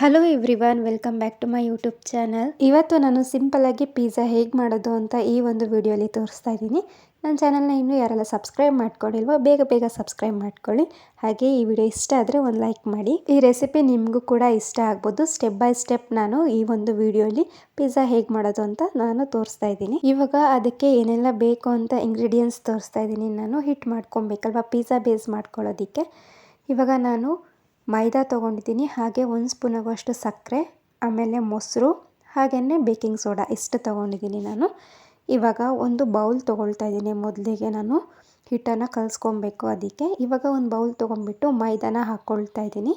Hello everyone welcome back to my YouTube channel ಇವತ್ತು ನಾನು ಸಿಂಪಲ್ಲಾಗಿ ಪಿಜ್ಜಾ ಹೇಗೆ ಮಾಡೋದು ಅಂತ ಈ ಒಂದು ವಿಡಿಯೋಲಿ ತೋರಿಸ್ತಾ ಇದ್ದೀನಿ. ನನ್ನ ಚಾನಲ್ನ ಇನ್ನೂ ಯಾರೆಲ್ಲ ಸಬ್ಸ್ಕ್ರೈಬ್ ಮಾಡ್ಕೊಂಡಿಲ್ವೋ ಬೇಗ ಬೇಗ ಸಬ್ಸ್ಕ್ರೈಬ್ ಮಾಡ್ಕೊಳ್ಳಿ. ಹಾಗೆ ಈ ವಿಡಿಯೋ ಇಷ್ಟ ಆದರೆ ಒಂದು ಲೈಕ್ ಮಾಡಿ. ಈ ರೆಸಿಪಿ ನಿಮಗೂ ಕೂಡ ಇಷ್ಟ ಆಗ್ಬೋದು. ಸ್ಟೆಪ್ ಬೈ ಸ್ಟೆಪ್ ನಾನು ಈ ಒಂದು ವಿಡಿಯೋಲಿ ಪಿಜ್ಜಾ ಹೇಗೆ ಮಾಡೋದು ಅಂತ ನಾನು ತೋರಿಸ್ತಾ ಇದ್ದೀನಿ. ಇವಾಗ ಅದಕ್ಕೆ ಏನೆಲ್ಲ ಬೇಕು ಅಂತ ಇಂಗ್ರೀಡಿಯೆಂಟ್ಸ್ ತೋರಿಸ್ತಾ ಇದ್ದೀನಿ. ನಾನು ಹಿಟ್ ಮಾಡ್ಕೊಬೇಕಲ್ವಾ? ಪಿಜ್ಜಾ ಬೇಸ್ ಮಾಡ್ಕೊಳ್ಳೋದಕ್ಕೆ. ಇವಾಗ ನಾನು ಮೈದಾ ತೊಗೊಂಡಿದ್ದೀನಿ, ಹಾಗೆ ಒಂದು ಸ್ಪೂನ್ ಸಕ್ಕರೆ, ಆಮೇಲೆ ಮೊಸರು ಹಾಗೆಯೇ ಬೇಕಿಂಗ್ ಸೋಡಾ ಇಷ್ಟು ತೊಗೊಂಡಿದ್ದೀನಿ ನಾನು. ಇವಾಗ ಒಂದು ಬೌಲ್ ತೊಗೊಳ್ತಾ ಇದ್ದೀನಿ ಮೊದಲಿಗೆ ನಾನು. ಹಿಟ್ಟನ್ನು ಕಲಿಸ್ಕೊಬೇಕು ಅದಕ್ಕೆ. ಇವಾಗ ಒಂದು ಬೌಲ್ ತೊಗೊಂಡ್ಬಿಟ್ಟು ಮೈದಾನ ಹಾಕ್ಕೊಳ್ತಾ ಇದ್ದೀನಿ.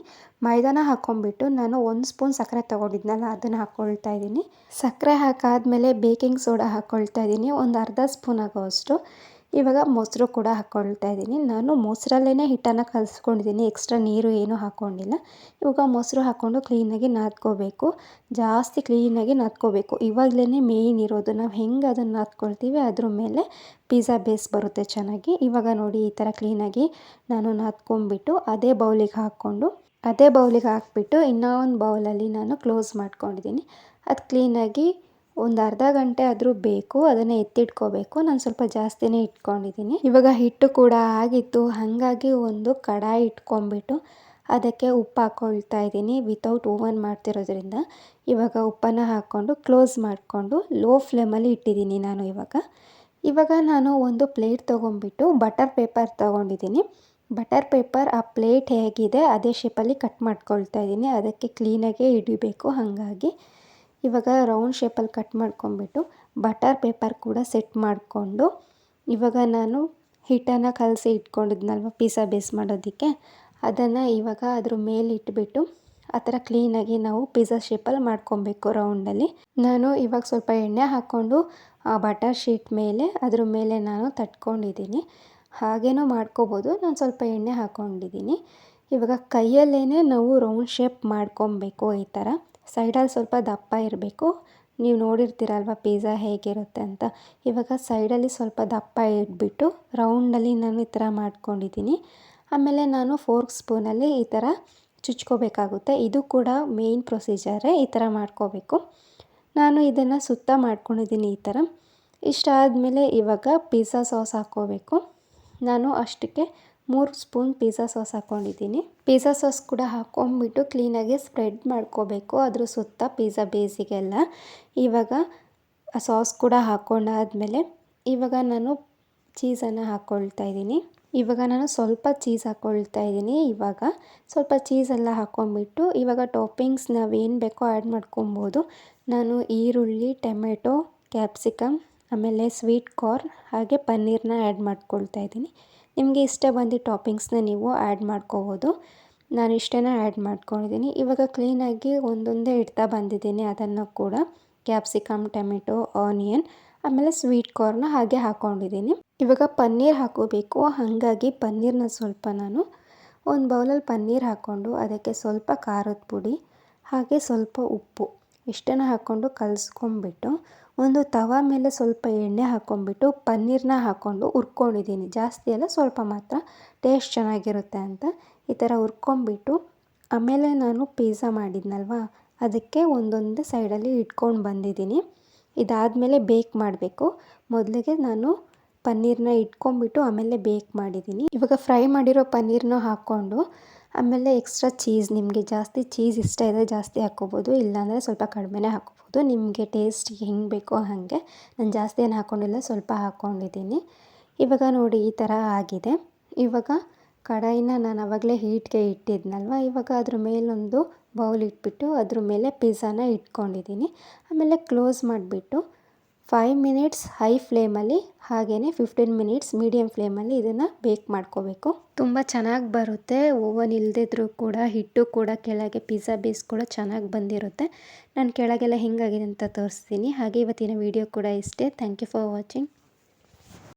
ಮೈದಾನ ಹಾಕ್ಕೊಂಬಿಟ್ಟು ನಾನು ಒಂದು ಸ್ಪೂನ್ ಸಕ್ಕರೆ ತೊಗೊಂಡಿದ್ನಲ್ಲ, ಅದನ್ನು ಹಾಕ್ಕೊಳ್ತಾ ಇದ್ದೀನಿ. ಸಕ್ಕರೆ ಹಾಕಾದ್ಮೇಲೆ ಬೇಕಿಂಗ್ ಸೋಡಾ ಹಾಕ್ಕೊಳ್ತಾ ಇದ್ದೀನಿ, ಒಂದು ಅರ್ಧ ಸ್ಪೂನ್ ಆಗೋವಷ್ಟು. ಇವಾಗ ಮೊಸರು ಕೂಡ ಹಾಕ್ಕೊಳ್ತಾ ಇದ್ದೀನಿ. ನಾನು ಮೊಸರಲ್ಲೇ ಹಿಟ್ಟನ್ನು ಕಲಸ್ಕೊಂಡಿದ್ದೀನಿ. ಎಕ್ಸ್ಟ್ರಾ ನೀರು ಏನೂ ಹಾಕ್ಕೊಂಡಿಲ್ಲ ಇವಾಗ ಮೊಸರು ಹಾಕ್ಕೊಂಡು ಕ್ಲೀನಾಗಿ ನಾದ್ಕೋಬೇಕು. ಜಾಸ್ತಿ ಕ್ಲೀನಾಗಿ ನಾದ್ಕೋಬೇಕು. ಇವಾಗಲೇ ಮೇಯ್ನ್ ಇರೋದು. ನಾವು ಹೆಂಗೆ ಅದನ್ನು ನಾದ್ಕೊಳ್ತೀವಿ ಅದ್ರ ಮೇಲೆ ಪಿಜ್ಜಾ ಬೇಸ್ ಬರುತ್ತೆ ಚೆನ್ನಾಗಿ. ಇವಾಗ ನೋಡಿ ಈ ಥರ ಕ್ಲೀನಾಗಿ ನಾನು ನಾದ್ಕೊಂಬಿಟ್ಟು ಅದೇ ಬೌಲಿಗೆ ಹಾಕ್ಕೊಂಡು, ಅದೇ ಬೌಲಿಗೆ ಹಾಕ್ಬಿಟ್ಟು ಇನ್ನೂ ಒಂದು ಬೌಲಲ್ಲಿ ನಾನು ಕ್ಲೋಸ್ ಮಾಡ್ಕೊಂಡಿದ್ದೀನಿ. ಅದು ಕ್ಲೀನಾಗಿ ಒಂದು ಅರ್ಧ ಗಂಟೆ ಆದರೂ ಬೇಕು, ಅದನ್ನು ಎತ್ತಿಟ್ಕೋಬೇಕು. ನಾನು ಸ್ವಲ್ಪ ಜಾಸ್ತಿನೇ ಇಟ್ಕೊಂಡಿದ್ದೀನಿ. ಇವಾಗ ಹಿಟ್ಟು ಕೂಡ ಆಗಿತ್ತು. ಹಾಗಾಗಿ ಒಂದು ಕಡಾಯಿ ಇಟ್ಕೊಂಡ್ಬಿಟ್ಟು ಅದಕ್ಕೆ ಉಪ್ಪು ಹಾಕ್ಕೊಳ್ತಾ ಇದ್ದೀನಿ. ವಿತೌಟ್ ಓವನ್ ಮಾಡ್ತಿರೋದ್ರಿಂದ. ಇವಾಗ ಉಪ್ಪನ್ನು ಹಾಕ್ಕೊಂಡು ಕ್ಲೋಸ್ ಮಾಡಿಕೊಂಡು ಲೋ ಫ್ಲೇಮಲ್ಲಿ ಇಟ್ಟಿದ್ದೀನಿ ನಾನು ಇವಾಗ. ಇವಾಗ ನಾನು ಒಂದು ಪ್ಲೇಟ್ ತೊಗೊಂಡ್ಬಿಟ್ಟು ಬಟರ್ ಪೇಪರ್ ತೊಗೊಂಡಿದ್ದೀನಿ. ಬಟರ್ ಪೇಪರ್ ಆ ಪ್ಲೇಟ್ ಹೇಗಿದೆ, ಅದೇ ಶೇಪಲ್ಲಿ ಕಟ್ ಮಾಡ್ಕೊಳ್ತಾ ಇದ್ದೀನಿ. ಅದಕ್ಕೆ ಕ್ಲೀನಾಗೆ ಹಿಡಿಬೇಕು. ಹಾಗಾಗಿ ಇವಾಗ ರೌಂಡ್ ಶೇಪಲ್ಲಿ ಕಟ್ ಮಾಡ್ಕೊಂಬಿಟ್ಟು ಬಟರ್ ಪೇಪರ್ ಕೂಡ ಸೆಟ್ ಮಾಡಿಕೊಂಡು ಇವಾಗ ನಾನು ಹಿಟ್ಟನ್ನು ಕಲಸಿ ಇಟ್ಕೊಂಡಿದ್ನಲ್ವ ಪಿಜ್ಜಾ ಬೇಸ್ ಮಾಡೋದಕ್ಕೆ. ಅದನ್ನು ಇವಾಗ ಅದ್ರ ಮೇಲೆ ಇಟ್ಬಿಟ್ಟು ಆ ಥರ ಕ್ಲೀನಾಗಿ ನಾವು ಪಿಜ್ಜಾ ಶೇಪಲ್ಲಿ ಮಾಡ್ಕೊಬೇಕು ರೌಂಡಲ್ಲಿ ನಾನು ಇವಾಗ ಸ್ವಲ್ಪ ಎಣ್ಣೆ ಹಾಕ್ಕೊಂಡು ಆ ಬಟರ್ ಶೀಟ್ ಮೇಲೆ ಅದ್ರ ಮೇಲೆ ನಾನು ತಟ್ಕೊಂಡಿದ್ದೀನಿ. ಹಾಗೇನೂ ಮಾಡ್ಕೋಬೋದು. ನಾನು ಸ್ವಲ್ಪ ಎಣ್ಣೆ ಹಾಕ್ಕೊಂಡಿದ್ದೀನಿ ಇವಾಗ ಕೈಯಲ್ಲೇ ನಾವು ರೌಂಡ್ ಶೇಪ್ ಮಾಡ್ಕೊಬೇಕು ಈ ಥರ. ಸೈಡಲ್ಲಿ ಸ್ವಲ್ಪ ದಪ್ಪ ಇರಬೇಕು. ನೀವು ನೋಡಿರ್ತೀರಲ್ವ ಪಿಜ್ಜಾ ಹೇಗಿರುತ್ತೆ ಅಂತ. ಇವಾಗ ಸೈಡಲ್ಲಿ ಸ್ವಲ್ಪ ದಪ್ಪ ಇಟ್ಬಿಟ್ಟು ರೌಂಡಲ್ಲಿ ನಾನು ಈ ಥರ ಮಾಡ್ಕೊಂಡಿದ್ದೀನಿ. ಆಮೇಲೆ ನಾನು ಫೋರ್ಕ್ ಸ್ಪೂನಲ್ಲಿ ಈ ಥರ ಚುಚ್ಕೋಬೇಕಾಗುತ್ತೆ. ಇದು ಕೂಡ ಮೇಯ್ನ್ ಪ್ರೊಸೀಜರೇ ಈ ಥರ ಮಾಡ್ಕೋಬೇಕು. ನಾನು ಇದನ್ನು ಸುತ್ತ ಮಾಡ್ಕೊಂಡಿದ್ದೀನಿ ಈ ಥರ. ಇಷ್ಟ ಆದಮೇಲೆ ಇವಾಗ ಪಿಜ್ಜಾ ಸಾಸ್ ಹಾಕ್ಕೋಬೇಕು. ನಾನು ಅಷ್ಟಕ್ಕೆ ಮೂರು ಸ್ಪೂನ್ ಪಿಜ್ಜಾ ಸಾಸ್ ಹಾಕ್ಕೊಂಡಿದ್ದೀನಿ. ಪಿಜ್ಜಾ ಸಾಸ್ ಕೂಡ ಹಾಕ್ಕೊಂಬಿಟ್ಟು ಕ್ಲೀನಾಗಿ ಸ್ಪ್ರೆಡ್ ಮಾಡ್ಕೋಬೇಕು. ಅದ್ರ ಸುತ್ತ ಪಿಜ್ಜಾ ಬೇಸಿಗೆಲ್ಲ ಇವಾಗ ಸಾಸ್ ಕೂಡ ಹಾಕ್ಕೊಂಡಾದ್ಮೇಲೆ ಇವಾಗ ನಾನು ಚೀಸನ್ನು ಹಾಕ್ಕೊಳ್ತಾ ಇದ್ದೀನಿ. ಇವಾಗ ನಾನು ಸ್ವಲ್ಪ ಚೀಸ್ ಹಾಕ್ಕೊಳ್ತಾ ಇದ್ದೀನಿ. ಇವಾಗ ಸ್ವಲ್ಪ ಚೀಸೆಲ್ಲ ಹಾಕ್ಕೊಂಬಿಟ್ಟು ಇವಾಗ ಟಾಪಿಂಗ್ಸ್ ನಾವೇನು ಬೇಕೋ ಆ್ಯಡ್ ಮಾಡ್ಕೊಬೋದು. ನಾನು ಈರುಳ್ಳಿ, ಟೊಮೆಟೊ ಕ್ಯಾಪ್ಸಿಕಮ್ ಆಮೇಲೆ ಸ್ವೀಟ್ ಕಾರ್ನ್ ಹಾಗೆ ಪನ್ನೀರನ್ನ ಆ್ಯಡ್ ಮಾಡ್ಕೊಳ್ತಾ ಇದ್ದೀನಿ. ನಿಮಗೆ ಇಷ್ಟ ಬಂದಿದ್ದ ಟಾಪಿಂಗ್ಸ್ನ ನೀವು ಆ್ಯಡ್ ಮಾಡ್ಕೋಬೋದು. ನಾನು ಇಷ್ಟನ್ನ ಆ್ಯಡ್ ಮಾಡ್ಕೊಂಡಿದ್ದೀನಿ. ಇವಾಗ ಕ್ಲೀನಾಗಿ ಒಂದೊಂದೇ ಇಡ್ತಾ ಬಂದಿದ್ದೀನಿ ಅದನ್ನು ಕೂಡ. ಕ್ಯಾಪ್ಸಿಕಮ್, ಟೊಮೆಟೊ, ಆನಿಯನ್, ಆಮೇಲೆ ಸ್ವೀಟ್ ಕಾರ್ನ ಹಾಗೆ ಹಾಕ್ಕೊಂಡಿದ್ದೀನಿ ಇವಾಗ ಪನ್ನೀರ್ ಹಾಕೋಬೇಕು. ಹಾಗಾಗಿ ಪನ್ನೀರ್ನ ಸ್ವಲ್ಪ ನಾನು ಒಂದು ಬೌಲಲ್ಲಿ ಪನ್ನೀರ್ ಹಾಕ್ಕೊಂಡು ಅದಕ್ಕೆ ಸ್ವಲ್ಪ ಖಾರದ ಪುಡಿ ಹಾಗೆ ಸ್ವಲ್ಪ ಉಪ್ಪು. ಇಷ್ಟನ್ನು ಹಾಕ್ಕೊಂಡು ಕಲಿಸ್ಕೊಂಬಿಟ್ಟು ಒಂದು ತವ ಮೇಲೆ ಸ್ವಲ್ಪ ಎಣ್ಣೆ ಹಾಕ್ಕೊಂಡ್ಬಿಟ್ಟು ಪನ್ನೀರನ್ನ ಹಾಕ್ಕೊಂಡು ಹುರ್ಕೊಂಡಿದ್ದೀನಿ. ಜಾಸ್ತಿ ಅಲ್ಲ, ಸ್ವಲ್ಪ ಮಾತ್ರ. ಟೇಸ್ಟ್ ಚೆನ್ನಾಗಿರುತ್ತೆ ಅಂತ ಈ ಥರ ಹುರ್ಕೊಂಬಿಟ್ಟು ಆಮೇಲೆ ನಾನು ಪಿಜ್ಜಾ ಮಾಡಿದ್ನಲ್ವ, ಅದಕ್ಕೆ ಒಂದೊಂದು ಸೈಡಲ್ಲಿ ಇಟ್ಕೊಂಡು ಬಂದಿದ್ದೀನಿ. ಇದಾದಮೇಲೆ ಬೇಕ್ ಮಾಡಬೇಕು. ಮೊದಲಿಗೆ ನಾನು ಪನ್ನೀರನ್ನ ಇಟ್ಕೊಂಡ್ಬಿಟ್ಟು ಆಮೇಲೆ ಬೇಕ್ ಮಾಡಿದ್ದೀನಿ ಇವಾಗ ಫ್ರೈ ಮಾಡಿರೋ ಪನ್ನೀರನ್ನ ಹಾಕ್ಕೊಂಡು ಆಮೇಲೆ ಎಕ್ಸ್ಟ್ರಾ ಚೀಸ್, ನಿಮಗೆ ಜಾಸ್ತಿ ಚೀಸ್ ಇಷ್ಟ ಇದ್ದರೆ ಜಾಸ್ತಿ ಹಾಕ್ಕೋಬೋದು, ಇಲ್ಲಾಂದರೆ ಸ್ವಲ್ಪ ಕಡಿಮೆನೇ ಹಾಕ್ಕೋಬೋದು. ನಿಮಗೆ ಟೇಸ್ಟ್ ಹೆಂಗೆ ಬೇಕೋ ಹಾಗೆ. ನಾನು ಜಾಸ್ತಿ ಏನು ಹಾಕ್ಕೊಂಡಿಲ್ಲ ಸ್ವಲ್ಪ ಹಾಕ್ಕೊಂಡಿದ್ದೀನಿ ಇವಾಗ ನೋಡಿ ಈ ಥರ ಆಗಿದೆ. ಇವಾಗ ಕಡಾಯಿನ ನಾನು ಆವಾಗಲೇ ಹೀಟ್ಗೆ ಇಟ್ಟಿದ್ನಲ್ವ? ಇವಾಗ ಅದ್ರ ಮೇಲೊಂದು ಬೌಲ್ ಇಟ್ಬಿಟ್ಟು ಅದ್ರ ಮೇಲೆ ಪಿಝಾನ ಇಟ್ಕೊಂಡಿದ್ದೀನಿ ಆಮೇಲೆ ಕ್ಲೋಸ್ ಮಾಡಿಬಿಟ್ಟು ಫೈವ್ ಮಿನಿಟ್ಸ್ ಹೈ ಫ್ಲೇಮಲ್ಲಿ ಹಾಗೆಯೇ ಫಿಫ್ಟೀನ್ ಮಿನಿಟ್ಸ್ ಮೀಡಿಯಮ್ ಫ್ಲೇಮಲ್ಲಿ ಇದನ್ನು ಬೇಕ್ ಮಾಡ್ಕೋಬೇಕು. ತುಂಬ ಚೆನ್ನಾಗಿ ಬರುತ್ತೆ. ಓವನ್ ಇಲ್ಲದಿದ್ರೂ ಕೂಡ, ಹಿಟ್ಟು ಕೂಡ ಕೆಳಗೆ ಪಿಜ್ಜಾ ಬೇಸ್ ಕೂಡ ಚೆನ್ನಾಗಿ ಬಂದಿರುತ್ತೆ. ನಾನು ಕೆಳಗೆಲ್ಲ ಹೆಂಗಾಗಿದೆ ಅಂತ ತೋರಿಸ್ತೀನಿ. ಹಾಗೆ ಇವತ್ತಿನ ವಿಡಿಯೋ ಕೂಡ ಇಷ್ಟೇ. Thank you for watching